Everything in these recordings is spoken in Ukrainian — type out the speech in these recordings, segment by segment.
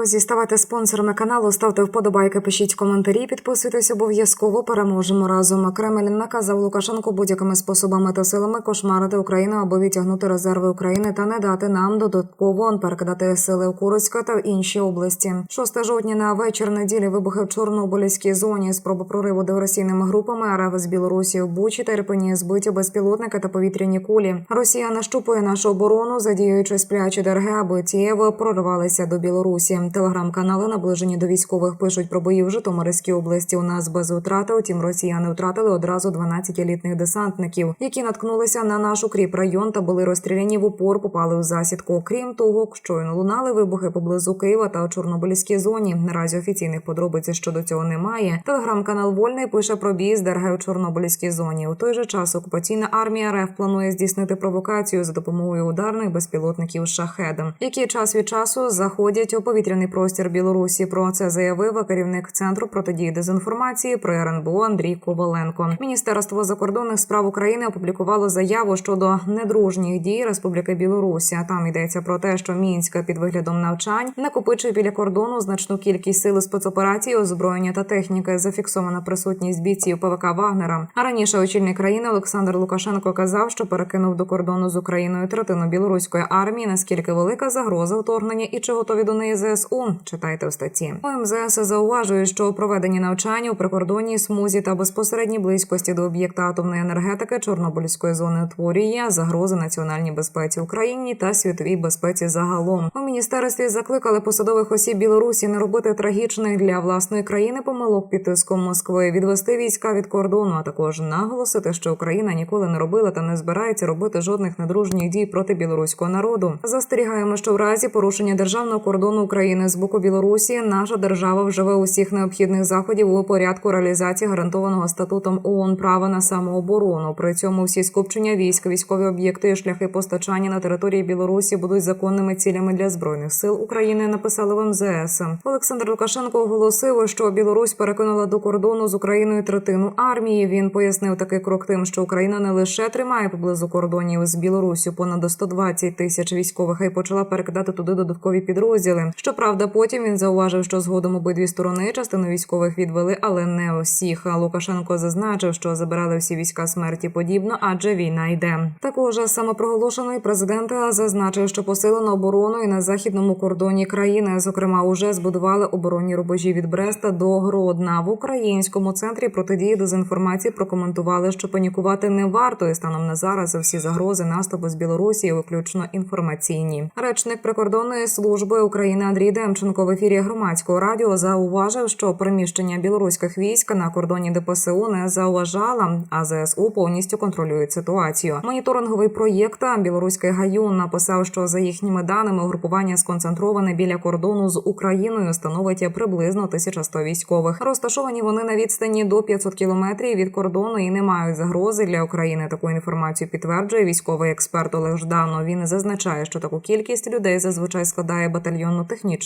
Друзі, ставайте спонсорами каналу, ставте вподобайки, пишіть коментарі, підписуйтесь обов'язково. Переможемо разом. Кремль наказав Лукашенку будь-якими способами та силами кошмарити Україну, аби відтягнути резерви України та не дати нам додатково перекидати сили в Курська та в інші області. 6 жовтня на вечір неділі вибухи в Чорнобильській зоні. Спроба прориву диверсійними групами РФ з Білорусі в Бучі та Ірпені збиті безпілотники та повітряні кулі. Росія нащупує нашу оборону, задіюючи сплячі ДРГ, аби ті проривалися до Білорусі. Телеграм-канали, наближені до військових, пишуть про бої в Житомирській області. У нас без втрати. Утім, росіяни втратили одразу 12 елітних десантників, які наткнулися на наш укріп район та були розстріляні в упор, попали у засідку. Крім того, щойно лунали вибухи поблизу Києва та у Чорнобильській зоні. Наразі офіційних подробиць щодо цього немає. Телеграм-канал Вольний пише про бій з ДРГ у Чорнобильській зоні. У той же час окупаційна армія РФ планує здійснити провокацію за допомогою ударних безпілотників шахедом, які час від часу заходять у повітряний простір Білорусі. Про це заявив керівник центру протидії дезінформації при РНБО Андрій Коваленко. Міністерство закордонних справ України опублікувало заяву щодо недружніх дій Республіки Білорусі. Там йдеться про те, що мінська під виглядом навчань накопичує біля кордону значну кількість сил спецоперацій, озброєння та техніки. Зафіксована присутність бійців ПВК Вагнера. А раніше очільник країни Олександр Лукашенко казав, що перекинув до кордону з Україною третину білоруської армії. Наскільки велика загроза вторгнення і чи готові до неї ЗСУ? Читайте у статті. ОМЗС зауважує, що проведені навчання у прикордонній смузі та безпосередній близькості до об'єкта атомної енергетики Чорнобильської зони утворює загрози національній безпеці Україні та світовій безпеці загалом. У міністерстві закликали посадових осіб Білорусі не робити трагічних для власної країни помилок під тиском Москви, відвести війська від кордону, а також наголосити, що Україна ніколи не робила та не збирається робити жодних недружніх дій проти білоруського народу. Застерігаємо, що в разі порушення державного кордону України з боку Білорусі наша держава вживе усіх необхідних заходів у порядку реалізації гарантованого статутом ООН права на самооборону. При цьому всі скупчення військ, військові об'єкти і шляхи постачання на території Білорусі будуть законними цілями для збройних сил України. Написали в МЗС. Олександр Лукашенко оголосив, що Білорусь перекинула до кордону з Україною третину армії. Він пояснив такий крок тим, що Україна не лише тримає поблизу кордонів з Білорусю понад 120 тисяч військових, й почала перекидати туди додаткові підрозділи. Щоправда, потім він зауважив, що згодом обидві сторони частину військових відвели, але не усіх. Лукашенко зазначив, що забирали всі війська смерті подібно, адже війна йде. Також самопроголошений президент зазначив, що посилено оборону і на західному кордоні країни, зокрема, уже збудували оборонні рубежі від Бреста до Гродна в українському центрі протидії дезінформації. Прокоментували, що панікувати не варто і станом на зараз всі загрози наступу з Білорусі виключно інформаційні. Речник прикордонної служби України Андрій Демченко в ефірі громадського радіо зауважив, що приміщення білоруських військ на кордоні ДПСУ не зауважала, а ЗСУ повністю контролюють ситуацію. Моніторинговий проєкт Білоруський гаюн написав, що за їхніми даними угрупування сконцентроване біля кордону з Україною становить приблизно 1100 військових. Розташовані вони на відстані до 500 кілометрів від кордону і не мають загрози для України. Таку інформацію підтверджує військовий експерт Олег Жданов. Він зазначає, що таку кількість людей зазвичай складає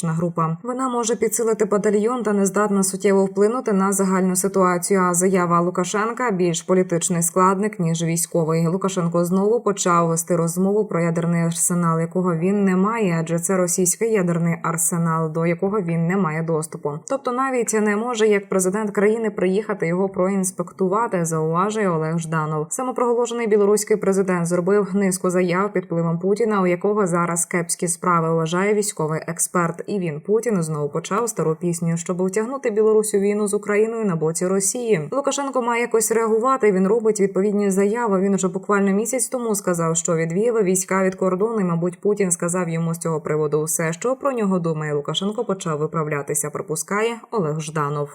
батальйонно-технічна група. Вона може підсилити батальйон та не здатна суттєво вплинути на загальну ситуацію. А заява Лукашенка більш політичний складник ніж військовий. Лукашенко знову почав вести розмову про ядерний арсенал, якого він не має, адже це російський ядерний арсенал, до якого він не має доступу. Тобто навіть не може як президент країни приїхати його проінспектувати. Зауважує Олег Жданов. Самопроголошений білоруський президент зробив низку заяв під впливом Путіна, у якого зараз кепські справи вважає військовий експерт. І він Путін знову почав стару пісню, щоб втягнути Білорусь у війну з Україною на боці Росії. Лукашенко має якось реагувати. Він робить відповідні заяви. Він уже буквально місяць тому сказав, що відвів війська від кордону. І, Мабуть, Путін сказав йому з цього приводу все, що про нього думає. Лукашенко почав виправлятися. Пропускає Олег Жданов.